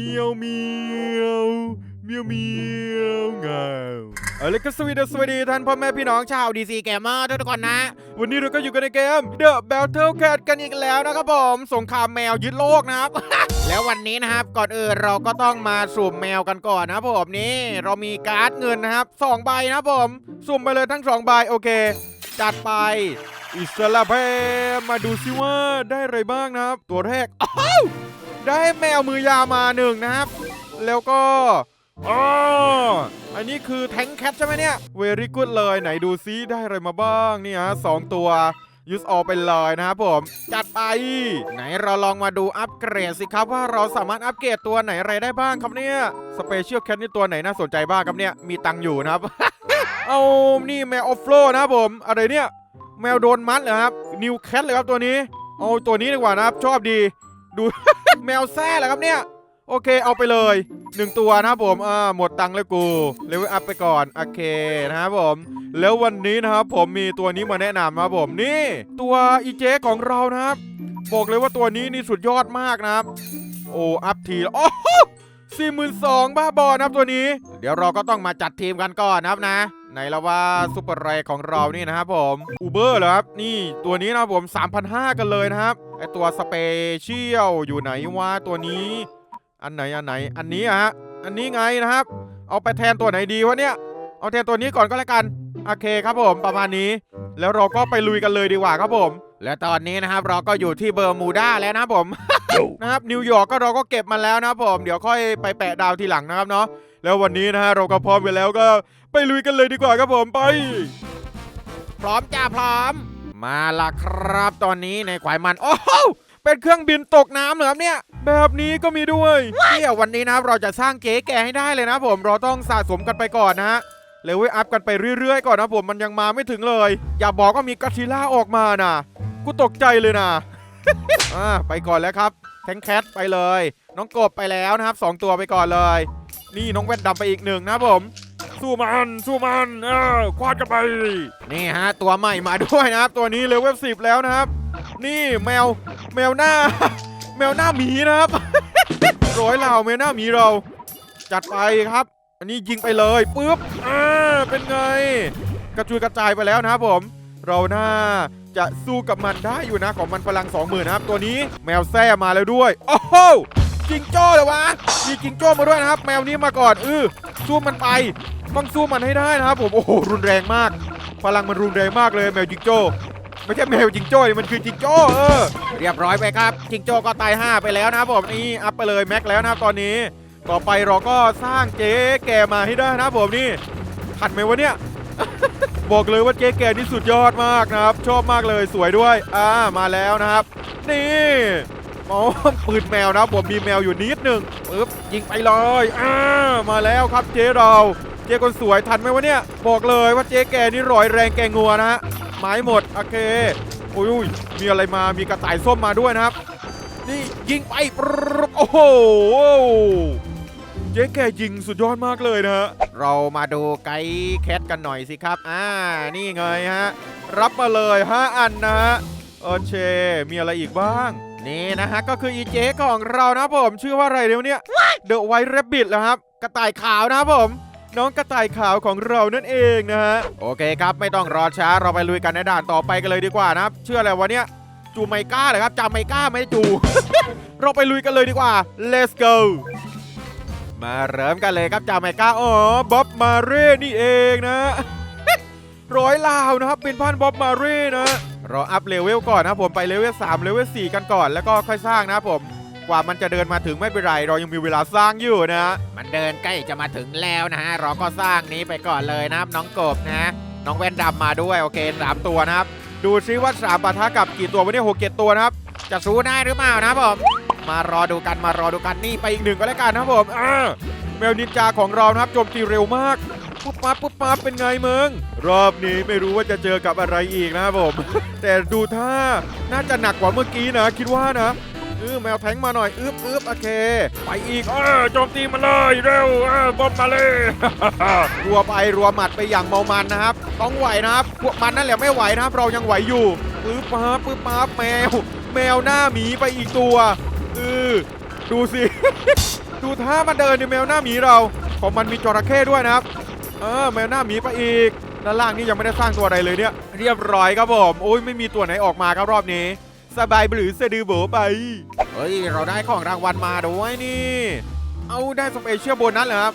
เมียวเมียวเมียวเมียวเงาเอาเลยก็สวัสดีสวัสดีท่านพ่อแม่พี่น้องชาวดีซีแกมเมอร์ทุกคนนะ วันนี้เราก็อยู่กันในเกม The Battle Cat กันอีกแล้วนะครับผม สงครามแมวยึดโลกนะครับ แล้ววันนี้นะครับก่อนอื่นเราก็ต้องมาสุ่มแมวกันก่อนนะผมนี่เรามีการ์ดเงินนะครับสองใบนะผม สุ่มไปเลยทั้งสองใบโอเค จัดไป อิสระเพมาดูซิว่าได้อะไรบ้างนะครับ ตัวแรกอ้าวได้แมวมือยาวมาหนึ่งนะครับ แล้วก็อ๋ออันนี้คือแทงแคทใช่ไหมเนี่ยเวรี่กูดเลยไหนดูซิได้อะไรมาบ้างนี่ฮะสองตัวยูสออกไปเลยนะครับผม จัดไป ไหนเราลองมาดูอัปเกรดสิครับว่าเราสามารถอัปเกรดตัวไหนอะไรได้บ้างครับเนี่ยสเปเชียลแคทนี่ตัวไหนน่าสนใจบ้างครับเนี่ยมีตังอยู่นะครับ เอานี่แมวออฟโลนะครับผม อะไรเนี่ย แมวโดนมัดเหรอครับ นิวแคทเลยครับตัวนี้ เอาตัวนี้ดีกว่านะครับ ชอบดี ดู แมวแซ่เหรอครับเนี่ย โอเคเอาไปเลยหนึ่งตัวนะครับผมอ่าหมดตังค์แล้วกูเลเวลอัพไปก่อน โอเคนะครับผม แล้ววันนี้นะครับผมมีตัวนี้มาแนะนำนะครับผม นี่ ตัวอีเจของเรานะครับ บอกเลยว่าตัวนี้นี่สุดยอดมากนะครับ โอ้ อัพทีโอ้ สี่หมื่นสองบ้าบอนะครับตัวนี้ เดี๋ยวเราก็ต้องมาจัดทีมกันก่อนนะครับนะไหนละว่าซุปเปอร์ไรของเรานี่นะครับผมอูเบอร์เหรอครับ นี่ตัวนี้นะผม3,500 กันเลยนะครับไอตัวสเปเชียลอยู่ไหนวะตัวนี้ อันไหนอันไหนอันนี้อะฮะอันนี้ไงนะครับ เอาไปแทนตัวไหนดีวะเนี่ย เอาแทนตัวนี้ก่อนก็แล้วกัน โอเคครับผมประมาณนี้ แล้วเราก็ไปลุยกันเลยดีกว่าครับผม และตอนนี้นะครับเราก็อยู่ที่เบอร์มูดาแล้วนะครับผม นะครับนิวยอร์กก็เราก็เก็บมาแล้วนะครับผมเดี๋ยวค่อยไปแปะดาวทีหลังนะครับเนาะแล้ววันนี้นะฮะเราก็พร้อมกันแล้วก็ไปลุยกันเลยดีกว่าครับผมไป พร้อมจ้าพร้อม มาละครับตอนนี้ในควายมันโอ้โหเป็นเครื่องบินตกน้ำเหรอครับเนี่ย แบบนี้ก็มีด้วยเดี๋ยววันนี้นะครับเราจะสร้างเก๋แก่ให้ได้เลยนะผมเราต้องสะสมกันไปก่อนนะฮะเลเวลอัพกันไปเรื่อยๆ ก่อนนะผมมันยังมาไม่ถึงเลย อย่าบอกว่ามีกัซิล่าออกมานะ กูตกใจเลยนะอ่าไปก่อนแล้วครับ แทงแคทไปเลย น้องกบไปแล้วนะครับสองตัวไปก่อนเลย นี่น้องแว่นดำไปอีกหนึ่งนะผม สู้มันสู้มันเออควาดกันไป นี่ฮะ ตัวใหม่มาด้วยนะครับ ตัวนี้เลเวลสิบแล้วนะครับ นี่แมวแมวหน้า แมวหน้าหมีนะครับร้อยเหล่าแมวหน้าหมีเรา จัดไปครับ อันนี้ยิงไปเลยปุ๊บอ่าเป็นไง กระจุยกระจายไปแล้วนะครับผม เราหน่าจะสู้กับมันได้อยู่นะของมันพลังสองหมื่นนะครับ ตัวนี้แมวแซ่มาแล้วด้วย โอ้โหจิงโจ้เลยวะมีจิงโจ้มาด้วยนะครับ แมวนี้มาก่อนเออสู้มันไปต้องสู้มันให้ได้นะครับผมโอ้โหรุนแรงมาก พลังมันรุนแรงมากเลยแมวจิงโจ้ไม่ใช่แมวจิงโจ้มันคือจิงโจ้เออเรียบร้อยไปครับ จิงโจ้ก็ตาย5ไปแล้วนะครับผมนี่อัพไปเลยแม็กแล้วนะครับตอนนี้ ต่อไปเราก็สร้างเจ๊แก่มาให้ได้นะครับผมนี่ทันไหมวะเนี่ย บอกเลยว่าเจ๊แก่นี่สุดยอดมากนะครับ ชอบมากเลยสวยด้วย อ่ามาแล้วนะครับ นี่อ๋อปืนแมวนะผมมีแมวอยู่นิดหนึ่งปึ๊บยิงไปเลยอ่ามาแล้วครับเจ๊เรา เจ๊คนสวยทันไหมวะเนี่ยบอกเลยว่าเจ๊แกนี่ร้อยแรงแกงัวนะฮะไม้หมดโอเคโอ้ยอุ้ยมีอะไรมามีกระต่ายส้มมาด้วยนะครับ นี่ยิงไปโอ้โห จ๊แกยิงสุดยอดมากเลยนะฮะ เรามาดูไกด์แคทกันหน่อยสิครับ อ่า นี่ไงฮะ รับมาเลย 5 อันนะฮะ โอเค มีอะไรอีกบ้าง นี่นะฮะ ก็คืออีเจ๊ของเรานะผม ชื่อว่าอะไรเดี๋ยวเนี้ยเดอะไวท์แรบบิทแล้วครับ กระต่ายขาวนะครับผม น้องกระต่ายขาวของเรานั่นเองนะฮะ โอเคครับ ไม่ต้องรอช้า เราไปลุยกันในด่านต่อไปกันเลยดีกว่านะครับ เชื่ออะไรวะเนี่ย จูไมก้าเหรอครับจาไมก้าไม่ได้จู เราไปลุยกันเลยดีกว่า let's go มาเริ่มกันเลยครับจาไมก้าอ๋อบ๊อบมาเร่นี่เองนะร้อยลาวนะครับเป็นพันบ๊อบมาเร่นะราอัพเลเวลก่อนนะผมไปเลเวล3เลเวล4กันก่อนแล้วก็ค่อยสร้างนะผมกว่ามันจะเดินมาถึงไม่เป็นไร เรายังมีเวลาสร้างอยู่นะ มันเดินใกล้จะมาถึงแล้วนะฮะเราก็สร้างนี้ไปก่อนเลยนะครับน้องกบนะ น้องแว่นดำมาด้วยโอเคสามตัวนะครับ ดูซิว่าสามปะทะกับกี่ตัววันนี้หกเจ็ดตัวนะครับ จะสู้ได้หรือเปล่านะผม มารอดูกันมารอดูกันนี่ไปอีกหนึ่งก็แล้วกันนะครับผมอ่าแมวนินจาของเรานะครับโจมตีเร็วมากปุ๊บปั๊บปุ๊บปั๊บเป็นไงมึงรอบนี้ไม่รู้ว่าจะเจอกับอะไรอีกนะครับผม แต่ดูท่าน่าจะหนักกว่าเมื่อกี้นะ คิดว่านะเออแมวแทงมาหน่อยอึบอึบโอเค ไปอีกเออโจมตีมาเลยเร็วเออบอมมาเลยรัวไปรัวหมัดไปอย่างเมามันนะครับ ต้องไหวนะครับ พวกมันนั่นแหละไม่ไหวนะครับ เรายังไหวอยู่ปึ๊บปั๊บปึ๊บปั๊บแมว แมวหน้าหมีไปอีกตัว เออดูสิ ดูท่ามันเดินในแมวหน้าหมีเรา ของมันมีจระเข้ด้วยนะครับ เออแมวหน้าหมีไปอีกด้านล่างนี่ยังไม่ได้สร้างตัวอะไรเลยเนี่ย เรียบร้อยครับผมโอ้ยไม่มีตัวไหนออกมาครับรอบนี้ สบายหรือสะดือโบไป เฮ้ย เราได้ของรางวัลมาด้วยนี่ เอาได้สเปเชียลโบนัสเหรอครับ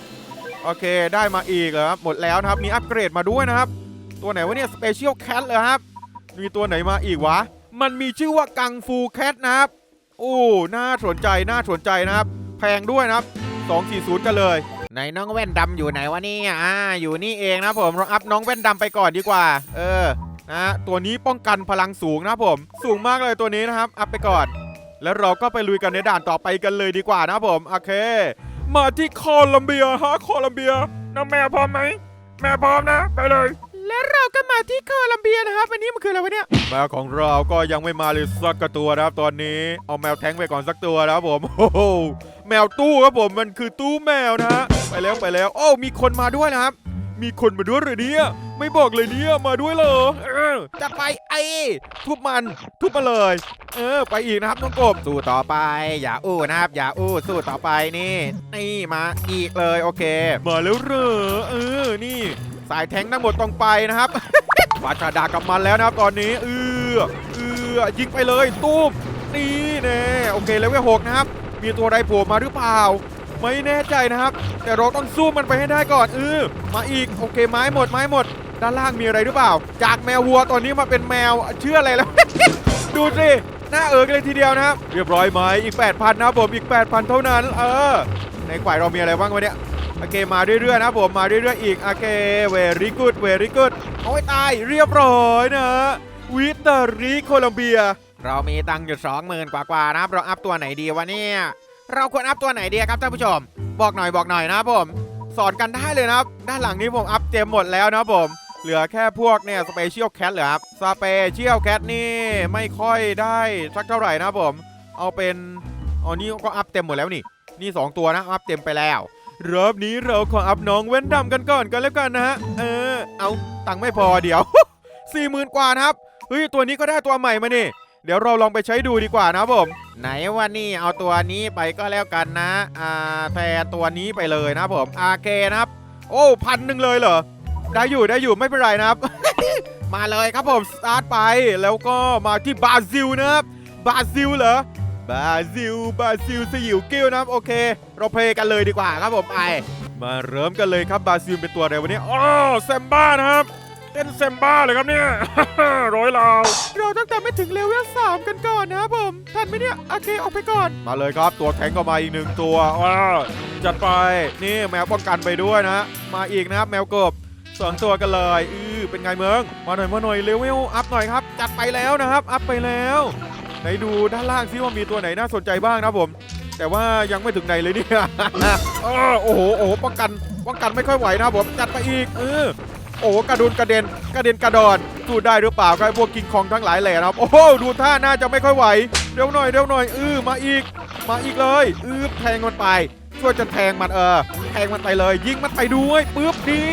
โอเคได้มาอีกเหรอครับหมดแล้วนะครับมีอัปเกรดมาด้วยนะครับ ตัวไหนวะเนี่ยสเปเชียลแคทเลยครับ มีตัวไหนมาอีกวะ มันมีชื่อว่ากังฟูแคทนะครับ โอ้ น่าสนใจ น่าสนใจนะครับ แพงด้วยนะครับ 240 กันเลยไหนน้องแว่นดำอยู่ไหนวะนี่อ่า อยู่นี่เองนะผมเราอัพน้องแว่นดำไปก่อนดีกว่า เออ นะ ตัวนี้ป้องกันพลังสูงนะผม สูงมากเลยตัวนี้นะครับ อัพไปก่อน แล้วเราก็ไปลุยกันในด่านต่อไปกันเลยดีกว่านะผม โอเค มาที่โคลัมเบียฮะโคลัมเบียน้องแมวพร้อมไหม แม่พร้อมนะ ไปเลย และเราก็มาที่โคลัมเบียนะครับอันนี้มันคืออะไรวะเนี่ยแมวของเราก็ยังไม่มาเลยสักกระตัวนะครับตอนนี้เอาแมวแท้งไปก่อนสักตัวนะครับผมโอ้โหแมวตู้ครับผมมันคือตู้แมวนะฮะไปแล้วไปแล้ว โอ้มีคนมาด้วยนะครับ มีคนมาด้วยเหรอเนี่ยไม่บอกเลยเนี่ยมาด้วยเหรอจะไปไอ้ทุบมันทุบมาเลย เออ ไปอีกนะครับน้องกบสู้ต่อไป อย่าอู้นะครับ อย่าอู้สู้ต่อไปนี่ นี่มาอีกเลยโอเคมาแล้วเหรอเออนี่ายแทงทั้งหมดต้องไปนะครับปาชาดากับมันแล้วนะครับตอนนี้เออเออยิงไปเลยตูมนี่แน่โอเคเลเวลหกนะครับ มีตัวใดโผล่มาหรือเปล่า ไม่แน่ใจนะครับ แต่เราต้องสู้มันไปให้ได้ก่อนเออมาอีกโอเคไม้หมดไม้หมด ด้านล่างมีอะไรหรือเปล่า จากแมววัวตอนนี้มาเป็นแมวเชื่ออะไรแล้ว ดูสิหน้าเอิกเลยทีเดียวนะครับ เรียบร้อยไหมอีก 8,000นะครับผมอีก 8,000 เท่านั้น เออในฝ่ายเรามีอะไรบ้างวะเนี่ย โอเคมาเรื่อยๆนะผมมาเรื่อยๆอีกโอเคเวริกูดเวริกูดเอาไว้ตายเรียบร้อยนะวิตาริโคลัมเบีย เรามีตังค์อยู่สองหมื่นกว่าๆนะครับเราอัพตัวไหนดีวะเนี่ยเราควรอัพตัวไหนดีครับท่านผู้ชม บอกหน่อยบอกหน่อยนะผมสอนกันได้เลยนะครับ ด้านหลังนี้ผมอัพเต็มหมดแล้วนะผม เหลือแค่พวกเนี่ยสเปเชียลแคทเหรอครับสเปเชียลแคทนี่ไม่ค่อยได้สักเท่าไหร่นะผม เอาเป็นอ๋อนี่ก็อัพเต็มหมดแล้วนี่ นี่ 2 ตัวนะอัพเต็มไปแล้ว รอบนี้เราขออัพน้องเว้นดำกันก่อนกันแล้วกันนะฮะ เออ เอาตังค์ไม่พอเดี๋ยว สี่หมื่นกว่านะครับ เฮ้ย ตัวนี้ก็ได้ตัวใหม่มานี่ เดี๋ยวเราลองไปใช้ดูดีกว่านะผม ไหนว่านี่เอาตัวนี้ไปก็แล้วกันนะ อ่าแทนตัวนี้ไปเลยนะผมอาเคนะครับ โอ้พันหนึ่งเลยเหรอ ได้อยู่ได้อยู่ไม่เป็นไรนะครับ มาเลยครับผมสตาร์ทไป แล้วก็มาที่บราซิลนะครับ บราซิลเหรอ บราซิลบราซิลสยิวกิ้วนะครับโอเค เราเพลย์กันเลยดีกว่าครับผมไปมาเริ่มกันเลยครับบราซิลเป็นตัวอะไรวันนี้อ๋อแซมบ้านะครับเต้นแซมบ้าเลยครับเนี่ยร้อยลาวเราตั้งแต่ไม่ถึงเลเวลสามกันก่อนนะครับผมทันไหมเนี่ยโอเคออกไปก่อน มาเลยครับตัวแข็งก็มาอีกหนึ่งตัวว้าวจัดไปนี่แมวป้องกันไปด้วยนะ มาอีกนะครับแมวกบสองตัวกันเลยอือเป็นไงเมือง มาหน่อยมาหน่อยเลเวลอัพหน่อยครับ จัดไปแล้วนะครับ อัพไปแล้ว ไหนดูด้านล่างซิว่ามีตัวไหนน่าสนใจบ้างนะผม แต่ว่ายังไม่ถึงไหนเลยเนี่ยโอ้โหโอ้โหป้องกันป้องกันไม่ค่อยไหวนะผมจัดไปอีกเออโอ้โหกระดุนกระเด็นกระเด็นกระดอนสู้ได้หรือเปล่าครับพวกกิงคองทั้งหลายแหล่นะครับ โอ้โหดูท่าน่าจะไม่ค่อยไหวเร็วหน่อยเร็วหน่อยอือมาอีก มาอีกเลยอือแทงมันไปช่วยจะแทงมันเออแทงมันไปเลย ยิงมันไปด้วยปึ๊บนี่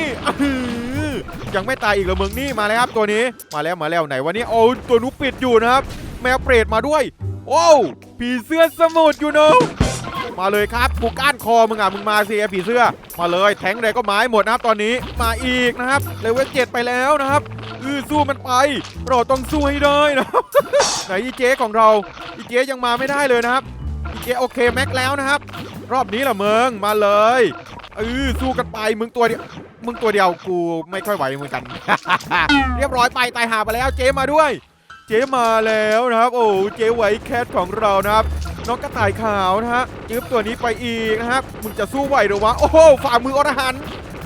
ยังไม่ตายอีกเหรอมึงนี่มาแล้วครับตัวนี้มาแล้วมาแล้วไหนวันนี้โอ้ตัวนุกปิดอยู่นะครับ แมวเปรตมาด้วย โอ้วผีเสื้อสมุทรอยู่เนาะมาเลยครับกูก้านคอมึงอะมึงมาสิไอผีเสื้อ มาเลยแทงอะไรก็ไม้หมดนะครับตอนนี้มาอีกนะครับเลเวลเจ็ดไปแล้วนะครับอือสู้มันไปเราต้องสู้ให้ได้นะครับไหนอีเจ๊ของเราอีเจ๊ยังมาไม่ได้เลยนะครับอีเจ๊โอเคแม็กแล้วนะครับ รอบนี้แหละเมืองมาเลยเออสู้กันไปมึงตัวเดียวมึงตัวเดียวกูไม่ค่อยไหวเหมือนกัน เรียบร้อยไปตายหาไปแล้วเจ๊มาด้วย เจ๊มาแล้วนะครับ โอ้เจ๊ไหวแคทของเรานะครับน้องกระต่ายขาวนะฮะจืบตัวนี้ไปอีกนะครับมึงจะสู้ไหวหรือวะโอ้โหฝ่ามืออรหัน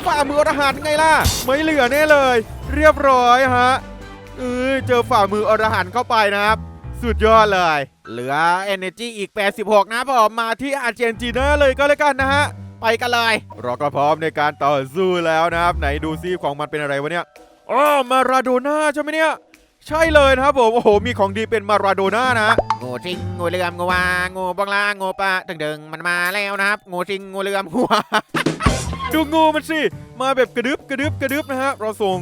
ฝ่ามืออรหันไงล่ะ ไม่เหลือแน่เลย เรียบร้อยฮะเออเจอฝ่ามืออรหันเข้าไปนะครับ สุดยอดเลย เหลือ Energy อีก 86 นะครับผมมาที่อาร์เจนตินาเลยก็แล้วกันนะฮะไปกันเลยเราก็พร้อมในการต่อสู้แล้วนะครับ ไหนดูซิของมันเป็นอะไรวะเนี่ยอ๋อมาราโดน่าใช่ไหมเนี่ย ใช่เลยนะครับผมโอ้โหมีของดีเป็นมาราโดน่านะงูจริงงูเหลือมงูวางูบองลางูปลาตึงดึงๆมันมาแล้วนะครับงูจริงงูเหลือมงูวาดูงูมันสิ มาแบบกระดึบกระดึบกระดึบนะฮะเราส่ง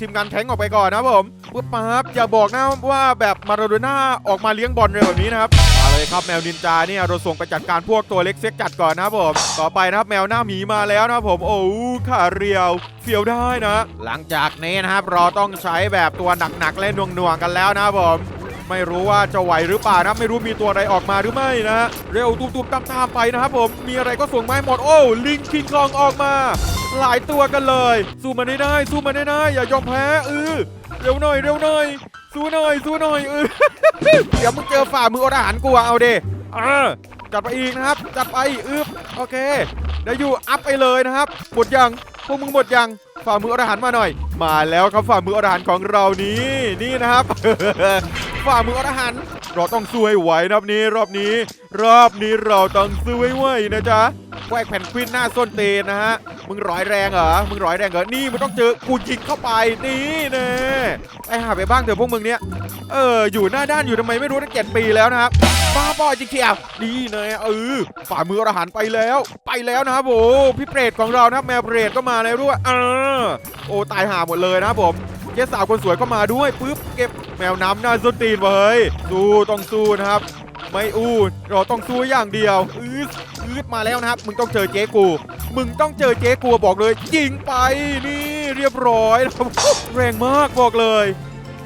ทีมงานแทงออกไปก่อนนะผมปุ๊บปั๊บอย่าบอกนะว่าแบบมาราโดน่าออกมาเลี้ยงบอลเร็วแบบนี้นะครับมาเลยครับแมวนินจาเนี่ยเราส่งไปจัดการพวกตัวเล็กเซ็กจัดก่อนนะผมต่อไปนะครับแมวหน้าหมีมาแล้วนะผมโอ้ขาเรียวเฟียวได้นะ หลังจากนี้นะครับเราต้องใช้แบบตัวหนักๆและหน่วงๆกันแล้วนะผมไม่รู้ว่าจะไหวหรือเปล่านะไม่รู้มีตัวอะไรออกมาหรือไม่นะเร็วตุบๆตามๆไปนะครับผมมีอะไรก็ส่งไม้หมดโอ้ลิงคิงคองออกมา หลายตัวกันเลย สู้มันได้ได้สู้มันได้ได้อย่ายอมแพ้เออเร็วหน่อยเร็วหน่อยสู้หน่อยสู้หน่อยเออเดี๋ยวมึงเจอฝ่ามืออรหันต์กูเอาเดเออจัดไปอีกนะครับจัดไปอึบโอเคได้อยู่อัพไปเลยนะครับหมดยังพวกมึงหมดยังฝ่ามืออรหันมาหน่อย มาแล้วครับฝ่ามืออรหันของเรานี้นี่นะครับ ฝ่ามืออรหัน เราต้องสู้ให้ไหวนะครับนี้รอบนี้ รอบนี้เราต้องสู้ให้ไหวนะจ๊ะแควกแผ่นควินหน้าส้นเตนนะฮะมึงร้อยแรงเหรอมึงร้อยแรงเหรอนี่มึงต้องเจอกูยิงเข้าไปนี่แน่ไปหาไปบ้างเถอะพวกมึงเนี้ยเอออยู่หน้าด้านอยู่ทำไมไม่รู้ตั้งเจ็ดปีแล้วนะครับบ้าบอจริงเชียวนี่แน่เออฝ่ามืออรหันไปแล้ว ไปแล้วนะครับโอ้พี่เปรตของเรานะครับแมวเปรตก็มาแล้วด้วยเออโอ้ตายห่าหมดเลยนะครับผม เจ๊สาวคนสวยก็มาด้วยปุ๊บเก็บแมวน้ำหน้าส้นตีนไว้ยสู้ต้องสู้นะครับ ไม่อู้เราต้องสู้อย่างเดียวอืดอืดมาแล้วนะครับ มึงต้องเจอเจ๊กู มึงต้องเจอเจ๊กูบอกเลยยิงไปนี่เรียบร้อยนะครับแรงมากบอกเลย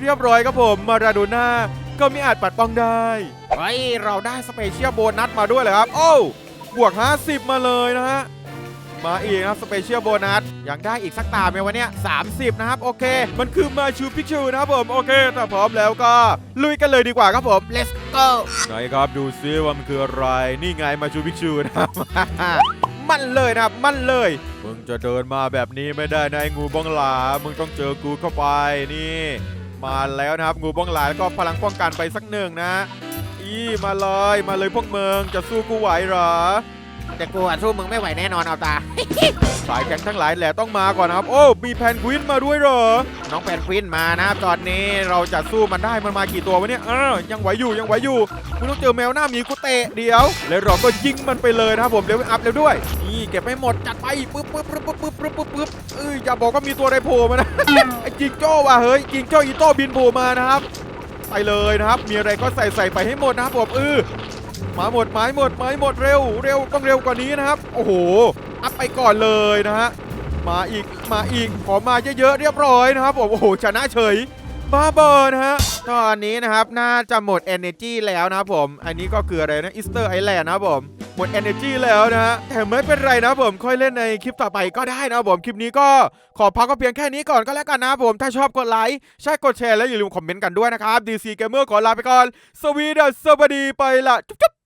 เรียบร้อยครับผมมาราโดน่าก็ไม่อาจปัดป้องได้เฮ้ยเราได้สเปเชียลโบนัสมาด้วยเลยครับ โอ้บวก 50 มาเลยนะฮะ มาอีกนะครับสเปเชียลโบนัสอยากได้อีกสักตาไหมวันเนี้ย30 นะครับ โอเค มันคือมาชูพิกชูนะครับผม โอเคถ้าพร้อมแล้วก็ลุยกันเลยดีกว่าครับผม let's go ไหนครับดูซิว่ามันคืออะไร นี่ไงมาชูพิกชูนะครับ มันเลยนะครับ มันเลยมึงจะเดินมาแบบนี้ไม่ได้นะงูบ้องหลา มึงต้องเจอกูเข้าไปนี่ มาแล้วนะครับงูบ้องหลาแล้วก็พลังป้องกันไปสักหนึ่งนะ อีมาเลยมาเลยพวกเมึงจะสู้กูไหวเหรอ แต่กูอะสู้มึงไม่ไหวแน่นอนเอาตา สายแข็งทั้งหลายแหละต้องมาก่อนนะครับ โอ้มีแพนกวินมาด้วยเหรอ น้องแพนควินมานะครับตอนนี้เราจะสู้มันได้มันมากี่ตัววะเนี่ยเออยังไหวอยู่ยังไหวอยู่มึงต้องเจอแมวหน้าหมีกูเตะเดี๋ยว แล้วเราก็ยิงมันไปเลยนะครับผมเลเวลอัพแล้วด้วยนี่เก็บให้หมดจัดไปปึ๊บปึ๊บปึ๊บปึ๊บปึ๊บปึ๊บปึ๊บปึ๊บเอ้ยอย่าบอกว่ามีตัวอะไรโผล่มานะไอ้จิงโจ้ว่ะเฮ้ยจิงโจ้อีโต้บินโผล่มานะครับไปเลยนะครับ มีอะไรก็ใส่ใส่ไปให้หมดนะครับผมเออ มาหมดไม้หมดไม้หมดเร็ว เร็วต้องเร็วกว่านี้นะครับ โอ้โห อัพไปก่อนเลยนะฮะ มาอีกมาอีกขอมาเยอะๆเรียบร้อยนะครับผมโอ้โหชนะเฉยบ้าเบอนะฮะ ตอนนี้นะครับน่าจะหมด energy แล้วนะครับผม อันนี้ก็คืออะไรนะ Easter Island นะครับผมหมด energy แล้วนะฮะแต่ไม่เป็นไรนะผมค่อยเล่นในคลิปต่อไปก็ได้นะผมคลิปนี้ก็ขอพักก็เพียงแค่นี้ก่อนก็แล้วกันนะผมถ้าชอบกดไลค์ใช่กดแชร์และอย่าลืมคอมเมนต์กันด้วยนะครับ DC Gamer ขอลาไปก่อนสวีดัสสวัสดีไปละจุ๊บ